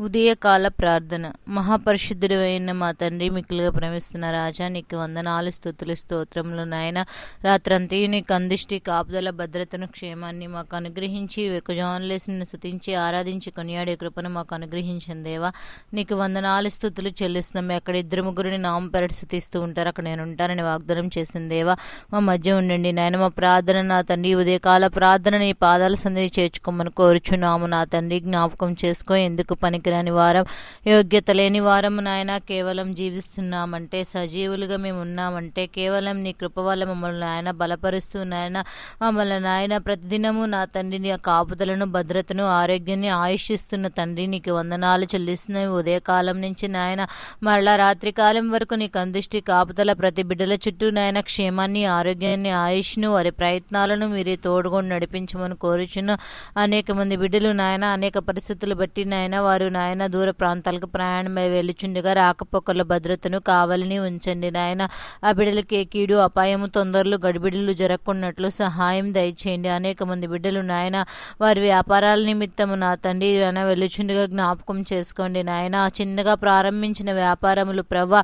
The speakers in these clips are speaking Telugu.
ఉదయకాల ప్రార్థన. మహాపరిశుద్ధుడు అయిన మా తండ్రి మిక్కులుగా ప్రేమిస్తున్న రాజా నీకు వందనాలు స్థుతులు స్తోత్రములు నాయన. రాత్రంతయు నీకు అందిష్టి కాపుదల భద్రతను క్షేమాన్ని మాకు అనుగ్రహించి వెకుజాన్లేసిన స్థుతించి ఆరాధించి కొనియాడే కృపను మాకు అనుగ్రహించిన దేవా. నీకు వందనాలు స్థుతులు చెల్లిస్తున్నాం. అక్కడ ఇద్దరు ముగ్గురిని నామ పెరటి స్థుతిస్తూ ఉంటారు. అక్కడ నేను ఉంటానని వాగ్దానం చేసిన దేవా మా మధ్య ఉండండి నాయన. మా ప్రార్థన నా తండ్రి ఉదయకాల ప్రార్థన నీ పాదాల సంధి చేర్చుకోమని కోరుచున్నాము నా తండ్రి. జ్ఞాపకం చేసుకో ఎందుకు పనికి పనికిరాని వారం యోగ్యత లేని వారము నాయన కేవలం జీవిస్తున్నామంటే సజీవులుగా మేము ఉన్నామంటే కేవలం నీ కృప వల్ల మమ్మల్ని నాయన బలపరుస్తూ నాయన మమ్మల్ని నాయన ప్రతిదినము నా తండ్రి నీ కాపుదలను భద్రతను ఆరోగ్యాన్ని ఆయుషిస్తున్న తండ్రి నీకు వందనాలు చెల్లిస్తున్నాయి ఉదయకాలం నుంచి నాయన మరలా రాత్రి కాలం వరకు నీకు అందిష్టి కాపుదల ప్రతి బిడ్డల చుట్టూ నాయన క్షేమాన్ని ఆరోగ్యాన్ని ఆయుష్ను వారి ప్రయత్నాలను మీరే తోడుకొని నడిపించమని కోరుచున్న అనేక మంది బిడ్డలు నాయన అనేక పరిస్థితులు బట్టి నాయన వారు నాయన దూర ప్రాంతాలకు ప్రయాణం వెళ్ళుచుండగా రాకపోకల భద్రతను కావాలని ఉంచండి నాయన. ఆ బిడ్డలకి కీడు అపాయము తొందరలు గడిబిడలు జరగకున్నట్లు సహాయం దయచేయండి. అనేక మంది బిడ్డలు నాయన వారి వ్యాపారాల నిమిత్తము నా తండ్రి నాయన వెళ్ళుచుండగా జ్ఞాపకం చేసుకోండి నాయన. చిన్నగా ప్రారంభించిన వ్యాపారములు ప్రవ్వ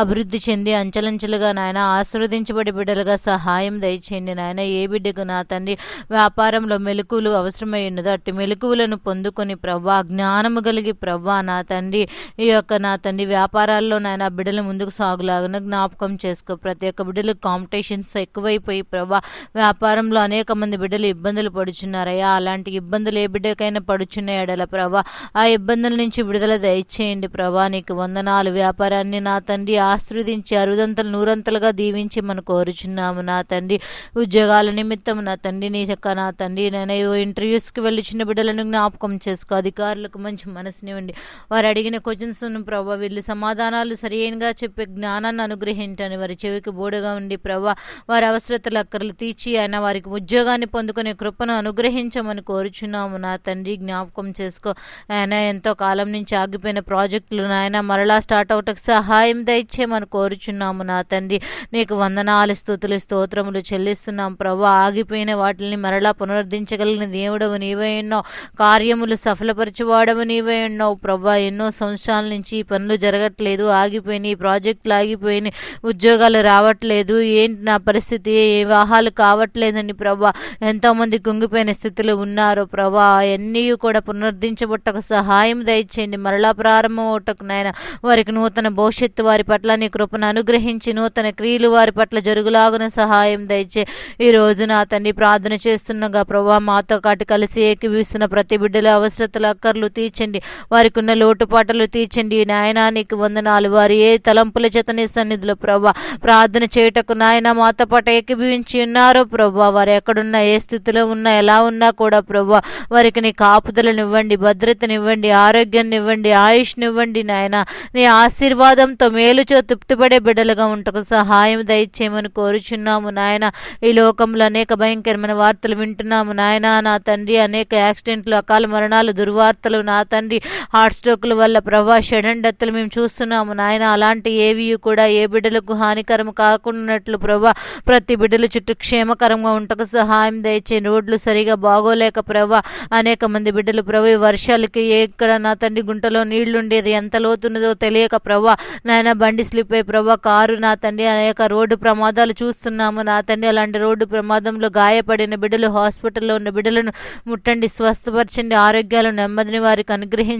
అభివృద్ధి చెంది అంచలంచలుగా నాయన ఆశీర్వదించబడి బిడ్డలుగా సహాయం దయచేయండి నాయన. ఏ బిడ్డకు నా తండ్రి వ్యాపారంలో మెలకువలు అవసరమై ఉన్నదో అట్టి మెలకువలను పొందుకొని ప్రవ్వా జ్ఞానము కలిగి ప్రవ్వా నా తండ్రి ఈ యొక్క నా తండ్రి వ్యాపారాల్లో నాయన బిడ్డలు ముందుకు సాగులాగా జ్ఞాపకం చేసుకో. ప్రతి ఒక్క బిడ్డలు కాంపిటీషన్స్ ఎక్కువైపోయి ప్రవ్వా వ్యాపారంలో అనేక మంది బిడ్డలు ఇబ్బందులు పడుచున్నారయ్యా. అలాంటి ఇబ్బందులు ఏ బిడ్డకైనా పడుచున్న ఎడల ప్రభా ఆ ఇబ్బందుల నుంచి విడుదల దయచేయండి ప్రభా నీకు వందనాలు. వ్యాపారాన్ని నా తండ్రి ఆశ్రవదించి అరుదంతలు నూరంతలుగా దీవించి మనం కోరుచున్నాము నా తండ్రి. ఉద్యోగాల నిమిత్తం నా తండ్రి నీ యొక్క నా తండ్రి. నేను ఇంటర్వ్యూస్కి వెళ్ళి చిన్న బిడ్డలను జ్ఞాపకం చేసుకో. అధికారులకు మంచి మనసు మనసునివ్వండి వారు అడిగిన క్వశ్చన్స్ ప్రభా వీళ్ళు సమాధానాలు సరియైనగా చెప్పే జ్ఞానాన్ని అనుగ్రహించండి. వారి చెవికి బోడగా ఉండి ప్రభా వారి అవసరతలు అక్కర్లు తీర్చి ఆయన వారికి ఉద్యోగాన్ని పొందుకునే కృపను అనుగ్రహించమని కోరుచున్నాము. నా తండ్రి జ్ఞాపకం చేసుకో. ఆయన ఎంతో కాలం నుంచి ఆగిపోయిన ప్రాజెక్టులు నాయన మరలా స్టార్ట్ అవటకు సహాయం దయచేయమని కోరుచున్నాము. నా తండ్రి నీకు వందనాలు స్థుతులు స్తోత్రములు చెల్లిస్తున్నాం ప్రభా. ఆగిపోయిన వాటిని మరలా పునరుద్ధరించగలిగిన దేవుడవు నీవే కార్యములు సఫలపరచువాడవు నీవే ఉన్నావు ప్రభా ఎన్నో సంవత్సరాల నుంచి ఈ పనులు జరగట్లేదు ఆగిపోయినాయి ప్రాజెక్టులు ఆగిపోయినాయి ఉద్యోగాలు రావట్లేదు ఏంటి నా పరిస్థితి ఏ వివాహాలు కావట్లేదని ప్రభా ఎంతోమంది కుంగిపోయిన స్థితిలో ఉన్నారు ప్రభా అన్నీ కూడా పునరుద్ధరించబట్టకు సహాయం దయచేయండి. మరలా ప్రారంభం అవటకు నాయన వారికి నూతన భవిష్యత్తు వారి పట్ల నీ కృపను అనుగ్రహించి నూతన క్రియలు వారి పట్ల జరుగులాగున సహాయం దయచే ఈ రోజు నా తండ్రి ప్రార్థన చేస్తుండగా ప్రభా మాతో కాటి కలిసి ఏకీవిస్తున్న ప్రతి బిడ్డల అవసరతలు అక్కర్లు తీర్చండి. వారికి ఉన్న లోటుపాటలు తీర్చండి. నాయన నీకు వందనాలు. వారు ఏ తలంపుల చేత నీ సన్నిధిలో ప్రభా ప్రార్థన చేయుటకు నాయన మాతో పాటు ఏకీభవించి ఉన్నారో ప్రభా వారు ఎక్కడున్నా ఏ స్థితిలో ఉన్నా ఎలా ఉన్నా కూడా ప్రభా వారికి నీ కాపుదలనివ్వండి భద్రతనివ్వండి ఆరోగ్యాన్ని ఇవ్వండి ఆయుష్నివ్వండి నాయన. నీ ఆశీర్వాదంతో మేలుచో తృప్తిపడే బిడ్డలుగా ఉంటకు సహాయం దయచేయమని కోరుచున్నాము నాయన. ఈ లోకంలో అనేక భయంకరమైన వార్తలు వింటున్నాము నాయన. నా తండ్రి అనేక యాక్సిడెంట్లు అకాల మరణాలు దుర్వార్తలు. నా తండ్రి హార్ట్ స్ట్రోక్ల వల్ల ప్రభా షడన్ మేము చూస్తున్నాము నాయన. అలాంటి ఏవి కూడా ఏ బిడ్డలకు హానికరం కాకున్నట్లు ప్రభా ప్రతి బిడ్డల చుట్టూ క్షేమకరంగా ఉంటకు సహాయం దయచే రోడ్లు సరిగా బాగోలేక ప్రభా అనేక మంది బిడ్డలు ప్రభు వర్షాలకి ఎక్కడ నా తండ్రి గుంటలో నీళ్ళుండేది ఎంత లోతున్నదో తెలియక ప్రభా నాయన బండి స్లిప్ అయి ప్రభా కారు నా తండ్రి అనేక రోడ్డు ప్రమాదాలు చూస్తున్నాము. నా తండ్రి అలాంటి రోడ్డు ప్రమాదంలో గాయపడిన బిడ్డలు హాస్పిటల్లో ఉన్న బిడ్డలను ముట్టండి స్వస్థపరచండి ఆరోగ్యాలు నెమ్మదిని వారికి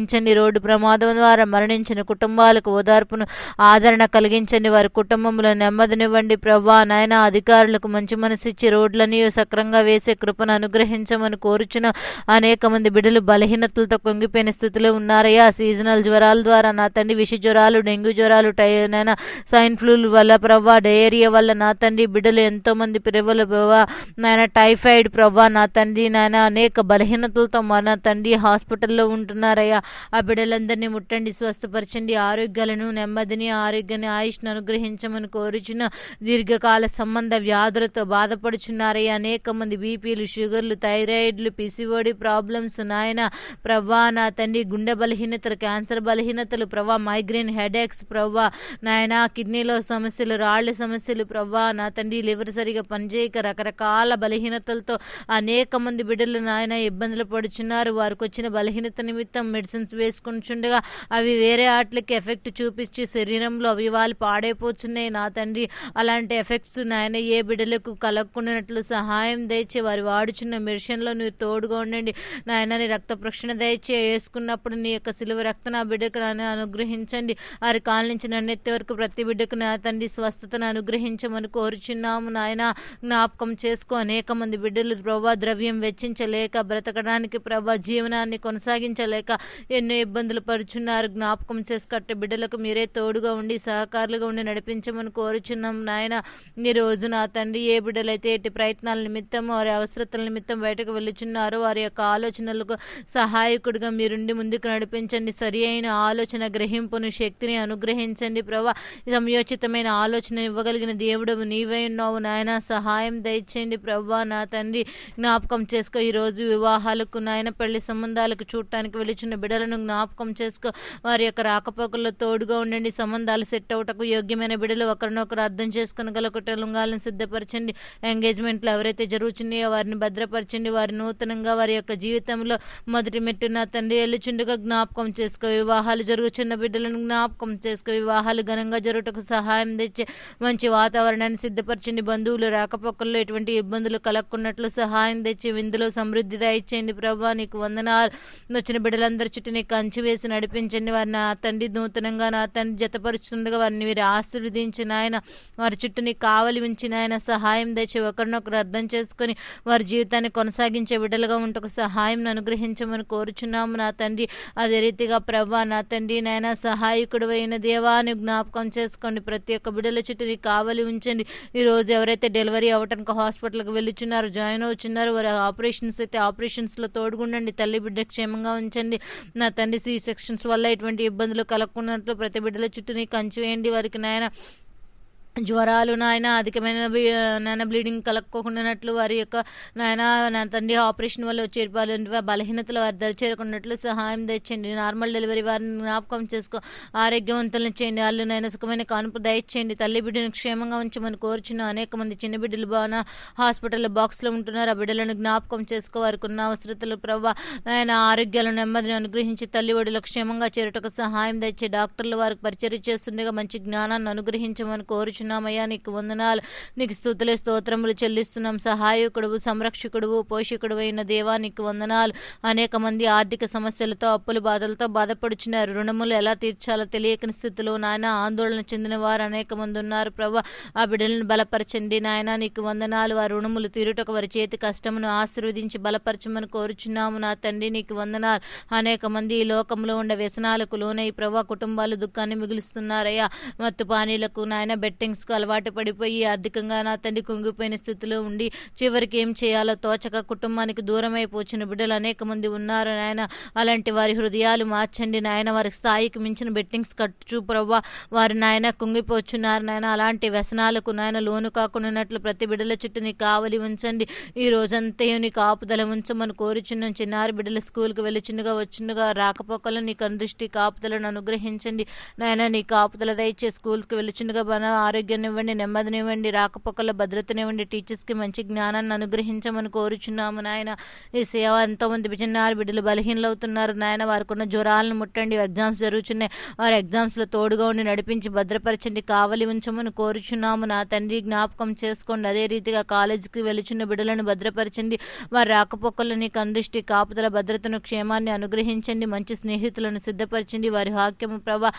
కలిగించండి రోడ్డు ప్రమాదం ద్వారా మరణించిన కుటుంబాలకు ఓదార్పును ఆదరణ కలిగించండి. వారి కుటుంబంలో నెమ్మదినివ్వండి. ప్రభా నాయన అధికారులకు మంచి మనసు ఇచ్చి రోడ్లని సక్రంగా వేసే కృపను అనుగ్రహించమని కోరుచున్న అనేక మంది బిడ్డలు బలహీనతలతో కొంగిపోయిన స్థితిలో ఉన్నారయ్యా. సీజనల్ జ్వరాల ద్వారా నా తండ్రి విష జ్వరాలు డెంగ్యూ జ్వరాలు టై స్వైన్ సైన్ ఫ్లూ వల్ల ప్రభా డయేరియా వల్ల నా తండ్రి బిడ్డలు ఎంతో మంది పిరవలు ప్రభా నాయన టైఫాయిడ్ ప్రభా నా తండ్రి నాయన అనేక బలహీనతలతో మన తండ్రి హాస్పిటల్లో ఉంటున్నారయ్యా. ఆ బిడ్డలందరినీ ముట్టండి స్వస్థపరచండి ఆరోగ్యాలను నెమ్మదిని ఆరోగ్యాన్ని ఆయుష్ను అనుగ్రహించమని కోరుచున్న దీర్ఘకాల సంబంధ వ్యాధులతో బాధపడుచున్నారయ్యా అనేక మంది బీపీలు షుగర్లు థైరాయిడ్లు పిసిఓడి ప్రాబ్లమ్స్ నాయన ప్రభా నా తండ్రి గుండె బలహీనతలు క్యాన్సర్ బలహీనతలు ప్రభా మైగ్రేన్ హెడేక్స్ ప్రవ్వా నాయన కిడ్నీలో సమస్యలు రాళ్ళ సమస్యలు ప్రవ్వా నా తండ్రి లివర్ సరిగా పనిచేయక రకరకాల బలహీనతలతో అనేక మంది బిడ్డలు నాయన ఇబ్బందులు పడుచున్నారు. వారికి వచ్చిన బలహీనత నిమిత్తం మెడిసిన్ మెడిసిన్స్ వేసుకుంటుండగా అవి వేరే ఆటలకి ఎఫెక్ట్ చూపించి శరీరంలో అవి వాళ్ళు పాడైపోతున్నాయి నా తండ్రి అలాంటి ఎఫెక్ట్స్ నాయన ఏ బిడ్డలకు కలక్కున్నట్లు సహాయం దయచే వారి వాడుచున్న మిషన్లో మీరు తోడుగా ఉండండి. నాయన నీ రక్త ప్రక్షణ దయచే వేసుకున్నప్పుడు నీ యొక్క సిలువ రక్త నా బిడ్డకు నాయన అనుగ్రహించండి. వారి కాళ్ళ నుంచి నన్నెత్తే వరకు ప్రతి బిడ్డకు నా తండ్రి స్వస్థతను అనుగ్రహించమని కోరుచున్నాము నాయన. జ్ఞాపకం చేసుకో అనేక మంది బిడ్డలు ప్రభా ద్రవ్యం వెచ్చించలేక బ్రతకడానికి ప్రభా జీవనాన్ని కొనసాగించలేక ఎన్నో ఇబ్బందులు పరుచున్నారు. జ్ఞాపకం చేసుకట్టే బిడ్డలకు మీరే తోడుగా ఉండి సహకారులుగా ఉండి నడిపించమని కోరుచున్నాం నాయన. ఈ రోజు నా తండ్రి ఏ బిడ్డలైతే ఎట్టి ప్రయత్నాల నిమిత్తం వారి అవసరతల నిమిత్తం బయటకు వెళ్ళుచున్నారో వారి యొక్క ఆలోచనలకు సహాయకుడిగా మీరుండి ముందుకు నడిపించండి. సరి అయిన ఆలోచన గ్రహింపును శక్తిని అనుగ్రహించండి ప్రభా. సమయోచితమైన ఆలోచన ఇవ్వగలిగిన దేవుడు నీవై ఉన్నావు నాయన. సహాయం దయచేయండి ప్రభా నా తండ్రి. జ్ఞాపకం చేసుకో ఈరోజు వివాహాలకు నాయన పెళ్ళి సంబంధాలకు చూడటానికి వెళుచున్న బిడ్డలను జ్ఞాపకం చేసుకో. వారి యొక్క రాకపోకల్లో తోడుగా ఉండండి. సంబంధాలు సెట్ అవుటకు యోగ్యమైన బిడ్డలు ఒకరినొకరు అర్థం చేసుకుని గల కుటుంబాలను సిద్ధపరచండి. ఎంగేజ్మెంట్లు ఎవరైతే జరుగుతున్నాయో వారిని భద్రపరచండి. వారి నూతనంగా వారి యొక్క జీవితంలో మొదటి మెట్టు నా తండ్రి ఎల్లుచుండగా జ్ఞాపకం చేసుకో. వివాహాలు జరుగుచున్న బిడ్డలను జ్ఞాపకం చేసుకో. వివాహాలు ఘనంగా జరుగుటకు సహాయం తెచ్చే మంచి వాతావరణాన్ని సిద్ధపరచండి. బంధువులు రాకపోకల్లో ఎటువంటి ఇబ్బందులు కలగకున్నట్లు సహాయం తెచ్చి విందులో సమృద్ధి దయచేయండి. ప్రభా నీకు వందనాలు. వచ్చిన బిడ్డలందరూ వీటిని కంచి వేసి నడిపించండి. వారి నా తండ్రి నూతనంగా నా తండ్రి జతపరుచుండగా వారిని మీరు ఆశీర్వదించిన ఆయన వారి చుట్టూ నీకు కావలి ఉంచిన ఆయన సహాయం తెచ్చి ఒకరినొకరు అర్థం చేసుకొని వారి జీవితాన్ని కొనసాగించే బిడ్డలుగా ఉంటకు సహాయం అనుగ్రహించమని కోరుచున్నాము. నా తండ్రి అదే రీతిగా ప్రభా నా తండ్రి నాయన సహాయకుడు అయిన దేవాన్ని జ్ఞాపకం చేసుకోండి. ప్రతి ఒక్క బిడ్డల చుట్టూ నీకు కావలి ఉంచండి. ఈ రోజు ఎవరైతే డెలివరీ అవ్వటానికి హాస్పిటల్కి వెళ్ళుచున్నారు జాయిన్ అవుతున్నారు వారి ఆపరేషన్స్ అయితే ఆపరేషన్స్లో తోడుగుండండి. తల్లి బిడ్డ క్షేమంగా ఉంచండి. నా తండ్రి సి సెక్షన్స్ వల్ల ఎటువంటి ఇబ్బందులు కలగకున్నట్లు ప్రతి బిడ్డల చుట్టూ నీ కంచి వేయండి. వారికి నాయన జ్వరాలు నాయన అధికమైన నాయన బ్లీడింగ్ కలక్కోకుండానట్లు వారి యొక్క నాయన నా తండ్రి ఆపరేషన్ వల్ల వచ్చే బలహీనతలు వారి దరి చేరకున్నట్లు సహాయం తెచ్చండి నార్మల్ డెలివరీ వారిని జ్ఞాపకం చేసుకో ఆరోగ్యవంతులను చేయండి. వాళ్ళు నాయన సుఖమైన కానుపు దయచేయండి. తల్లి బిడ్డను క్షేమంగా ఉంచమని కోరుచున్న అనేక మంది చిన్న బిడ్డలు బాగా హాస్పిటల్ బాక్స్లో ఉంటున్నారు. ఆ బిడ్డలను జ్ఞాపకం చేసుకో వారికి ఉన్న అవసరతలు ప్రభావ నాయన ఆరోగ్యాలు నెమ్మదిని అనుగ్రహించి తల్లి ఒడిలో క్షేమంగా చేరుటకు సహాయం తెచ్చి డాక్టర్లు వారికి పరిచయం చేస్తుండగా మంచి జ్ఞానాన్ని అనుగ్రహించమని కోరుచున్నామయ్యా నీకు వందనాలు. నీకు స్థుతులే స్తోత్రములు చెల్లిస్తున్నాం. సహాయకుడువు సంరక్షకుడువు పోషకుడు అయిన దేవా నీకు వందనాలు. అనేక మంది ఆర్థిక సమస్యలతో అప్పుల బాధలతో బాధపడుచున్నారు. రుణములు ఎలా తీర్చాలో తెలియకని స్థితిలో నాయన ఆందోళన చెందిన వారు అనేక మంది ఉన్నారు ప్రభా. ఆ బిడ్డలను బలపరచండి నాయన. నీకు వందనాలు. వారి రుణములు తీరుటకు వారి చేతి కష్టమును ఆశీర్వదించి బలపరచమని కోరుచున్నాము నా తండ్రి. నీకు వందనాలు. అనేక మంది ఈ లోకంలో ఉండే వ్యసనాలకు లోనై ప్రభా కుటుంబాలు దుఃఖాన్ని మిగులుస్తున్నారయ్యా. మత్తు పానీలకు నాయన బెట్టింగ్ డ్రింక్స్కు అలవాటు పడిపోయి ఆర్థికంగా నా తండ్రి కుంగిపోయిన స్థితిలో ఉండి చివరికి ఏం చేయాలో తోచక కుటుంబానికి దూరం అయిపోచిన బిడ్డలు అనేక మంది ఉన్నారు నాయన. అలాంటి వారి హృదయాలు మార్చండి నాయన. వారి స్థాయికి మించిన బెట్టింగ్స్ కట్టు ప్రవ్వా. వారి నాయన కుంగిపోచున్నారు నాయన. అలాంటి వ్యసనాలకు నాయన లోను కాకుండానట్లు ప్రతి బిడ్డల చుట్టూ నీ కావలి ఉంచండి. ఈ రోజంతా నీకు ఆపుదల ఉంచమని కోరుచున్న. చిన్నారి బిడ్డలు స్కూల్కి వెళ్ళిచుండగా వచ్చిండగా రాకపోకలు నీ కందృష్టి కాపుదలను అనుగ్రహించండి. నాయన నీ కాపుదల దయచే స్కూల్కి వెళ్ళిచుండగా మన ఆరోగ్య ఇవ్వండి నెమ్మదినివ్వండి రాకపోకల భద్రతనివ్వండి టీచర్స్కి మంచి జ్ఞానాన్ని అనుగ్రహించమని కోరుచున్నాము నాయన. ఈ సేవ ఎంతోమంది చిన్నారి బిడ్డలు బలహీనలు అవుతున్నారు నాయన వారికి ఉన్న జ్వరాలను ముట్టండి ఎగ్జామ్స్ జరుగుతున్నాయి వారి ఎగ్జామ్స్లో తోడుగా ఉండి నడిపించి భద్రపరచండి కావలి ఉంచమని కోరుచున్నాము నా తండ్రి. జ్ఞాపకం చేసుకోండి అదే రీతిగా కాలేజీకి వెళుచున్న బిడ్డలను భద్రపరచండి. వారి రాకపోకలని కందిష్టి కాపుతల కాపుదల భద్రతను క్షేమాన్ని అనుగ్రహించండి మంచి స్నేహితులను సిద్ధపరచండి. వారి వాక్యము ప్రభా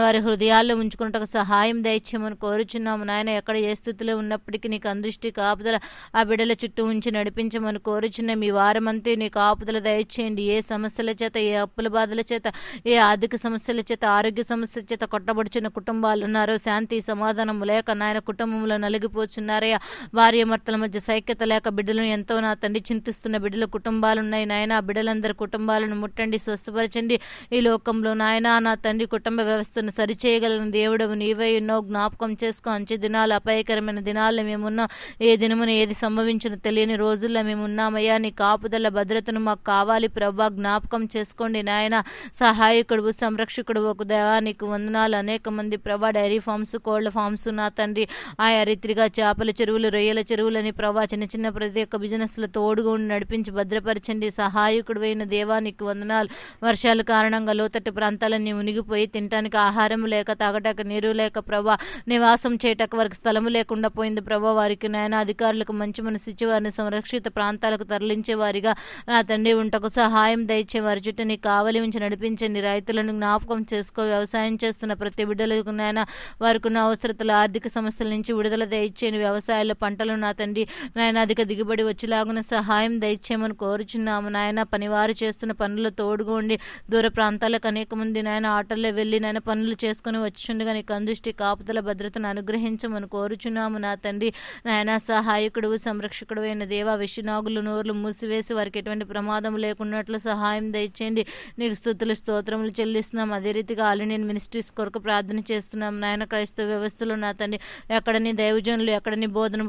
వారి హృదయాల్లో ఉంచుకున్నట్టు సహాయం దయచేయమని కోరుచున్నాము. నాయన ఎక్కడ ఏ స్థితిలో ఉన్నప్పటికీ నీకు అందృష్టి కాపుదల ఆ బిడ్డల చుట్టూ ఉంచి నడిపించమని కోరుచున్న మీ వారమంతే నీ కాపుదల దయచేయండి. ఏ సమస్యల చేత ఏ అప్పుల బాధల చేత ఏ ఆర్థిక సమస్యల చేత ఆరోగ్య సమస్యల చేత కొట్టబడుచున్న కుటుంబాలు ఉన్నారో శాంతి సమాధానం లేక నాయన కుటుంబంలో నలిగిపోతున్నారయ్యా భార్య భర్తల మధ్య సైక్యత లేక బిడ్డలను ఎంతో నా తండ్రి చింతిస్తున్న బిడ్డల కుటుంబాలు ఉన్నాయి. నాయన ఆ బిడ్డలందరి కుటుంబాలను ముట్టండి స్వస్థపరచండి. ఈ లోకంలో నాయన నా తండ్రి కుటుంబ వ్యవస్థను సరిచేయగలిగిన దేవుడవు నీవై. ఎన్నో జ్ఞాపకం చేసుకో. అంచె దినాలు అపాయకరమైన దినాల్లో మేమున్నాం ఏ దినమున ఏది సంభవించిన తెలియని రోజుల్లో మేమున్నామయ్యా. నీ కాపుదల భద్రతను మాకు కావాలి ప్రభా. జ్ఞాపకం చేసుకోండి నాయన. సహాయకుడు సంరక్షకుడు ఒక దేవా నీకు వందనాలు అనేక మంది ప్రభా. డైరీ ఫార్మ్స్ కోళ్ళ ఫార్మ్స్ నా తండ్రి. ఆయా రీతిగా చేపల చెరువులు రొయ్యల చెరువులని ప్రభా. చిన్న చిన్న ప్రతి ఒక్క బిజినెస్లో తోడుగా ఉండి నడిపించి భద్రపరచండి. సహాయకుడు అయిన దేవా నీకు వందనాలు. వర్షాల కారణంగా లోతట్టు ప్రాంతాలన్నీ మునిగిపోయి తినటానికి ఆహారం లేక తాగటానికి నీరు లేక ప్రభా. నివాస చేయటకు వారికి స్థలము లేకుండా పోయింది. ప్రభా వారికి నాయన అధికారులకు మంచి మనసు ఇచ్చి వారిని సంరక్షిత ప్రాంతాలకు తరలించే వారిగా నా తండ్రి ఉంటకు సహాయం దయచే వారి చుట్టూ నీ కావలి ఉంచి నడిపించండి. రైతులను జ్ఞాపకం చేసుకో వ్యవసాయం చేస్తున్న ప్రతి బిడ్డలకు నాయన వారికి ఉన్న అవసరతలు ఆర్థిక సమస్యల నుంచి విడుదల దయచేయని వ్యవసాయాల్లో పంటలు నా తండ్రి నాయన అధిక దిగుబడి వచ్చేలాగున సహాయం దయచేయమని కోరుచున్నాము. నాయన పనివారు చేస్తున్న పనులు తోడుగా ఉండి దూర ప్రాంతాలకు అనేక మంది నాయన ఆటోల్లో వెళ్ళి నాయన పనులు చేసుకుని వచ్చిండగా నీకు అందుష్టి కాపుదల భద్రతను అనుగ్రహించమని కోరుచున్నాము నా తండ్రి. నాయన సహాయకుడు సంరక్షకుడు అయిన దేవా విషనాగులు నోర్లు మూసివేసి వారికి ఎటువంటి ప్రమాదం లేకున్నట్లు సహాయం దయచేయండి. నీకు స్థుతులు స్తోత్రములు చెల్లిస్తున్నాం. అదే రీతిగా ఆలినియన్ మినిస్ట్రీస్ కొరకు ప్రార్థన చేస్తున్నాం. నాయన క్రైస్తవ వ్యవస్థలో నా తండ్రి ఎక్కడని దైవజనులు ఎక్కడని బోధన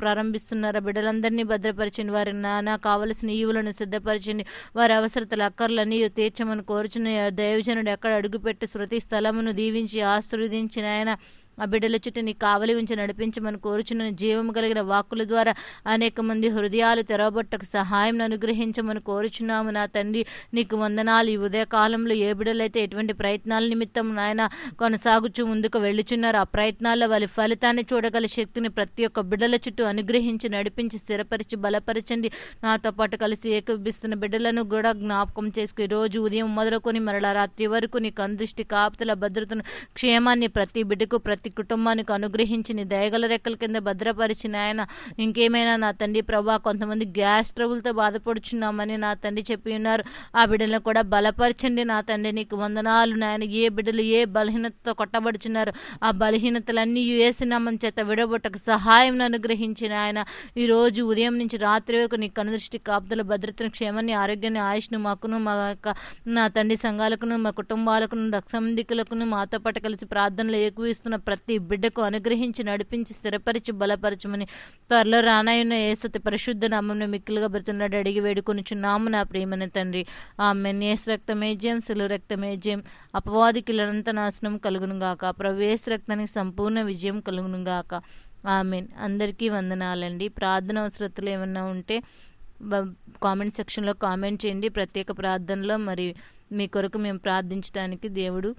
ప్రారంభిస్తున్నారో? బిడ్డలందరినీ భద్రపరిచింది వారి నాన్న కావలసిన ఈవులను సిద్ధపరిచింది వారి అవసరతలు అక్కర్లన్నీ తీర్చమని కోరుచున్న దైవజనుడు ఎక్కడ అడుగుపెట్టి శృతి స్థలమును దీవించి ఆశీర్వదించిన ఆయన ఆ బిడ్డల చుట్టూ నీ కావలి ఉంచి నడిపించమని కోరుచున్న జీవం కలిగిన వాక్కుల ద్వారా అనేక మంది హృదయాలు తెరవబట్టకు సహాయం అనుగ్రహించమని కోరుచున్నాము నా తండ్రి. నీకు వందనాలు. ఈ ఉదయకాలంలో ఏ బిడ్డలైతే ఎటువంటి ప్రయత్నాల నిమిత్తం నాయన కొనసాగుచు ముందుకు వెళ్ళుచున్నారు ఆ ప్రయత్నాల్లో వాళ్ళ ఫలితాన్ని చూడగల శక్తిని ప్రతి ఒక్క బిడ్డల చుట్టూ అనుగ్రహించి నడిపించి స్థిరపరిచి బలపరచండి. నాతో పాటు కలిసి ఏకీభిస్తున్న బిడ్డలను కూడా జ్ఞాపకం చేసుకుని రోజు ఉదయం మొదలుకొని మరలా రాత్రి వరకు నీకు అందృష్టి కాపుతల భద్రతను క్షేమాన్ని ప్రతి బిడ్డకు ప్రతి కుటుంబానికి అనుగ్రహించి దయగల రెక్కల కింద భద్రపరిచిన ఆయన. ఇంకేమైనా నా తండ్రి ప్రభా కొంతమంది గ్యాస్ ట్రబుల్తో బాధపడుచున్నామని నా తండ్రి చెప్పి ఉన్నారు. ఆ బిడ్డలను కూడా బలపరచండి నా తండ్రి. నీకు వందనాలు నాయన. ఏ బిడ్డలు ఏ బలహీనతతో కొట్టబడుచున్నారు ఆ బలహీనతలన్నీ వేసినామని చేత విడబొట్టకు సహాయం అనుగ్రహించిన ఆయన. ఈ రోజు ఉదయం నుంచి రాత్రి వరకు నీ కనుదృష్టి కాపుదల భద్రతను క్షేమాన్ని ఆరోగ్యాన్ని ఆయుష్ను మాకును మా యొక్క నా తండ్రి సంఘాలకును మా కుటుంబాలకును సంబంధికులకును మాతో పాటు కలిసి ప్రార్థనలు ఎక్కువిస్తున్న ప్రతి బిడ్డకు అనుగ్రహించి నడిపించి స్థిరపరిచి బలపరచమని త్వరలో రానాయన ఏసతి పరిశుద్ధ నామంలో మిక్కులుగా బ్రతున్నాడు అడిగి వేడుకొనిచున్నాము నా ప్రియమైన తండ్రి. ఆమె నేస్ రక్తమేజ్యం శిలు రక్తమేజ్యం అపవాదికిలంత నాశనం కలుగును గాక. ప్రవేశ రక్తానికి సంపూర్ణ విజయం కలుగునుగాక ఆమెన్. అందరికీ వందనాలండి. ప్రార్థన అవసరతలు ఏమన్నా ఉంటే కామెంట్ సెక్షన్లో కామెంట్ చేయండి. ప్రత్యేక ప్రార్థనలో మరి మీ కొరకు మేము ప్రార్థించడానికి దేవుడు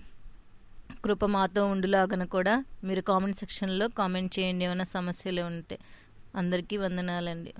కృప మాతో ఉండులాగన కూడా మీరు కామెంట్ సెక్షన్లో కామెంట్ చేయండి ఏమైనా సమస్యలు ఉంటే. అందరికీ వందనాలండి.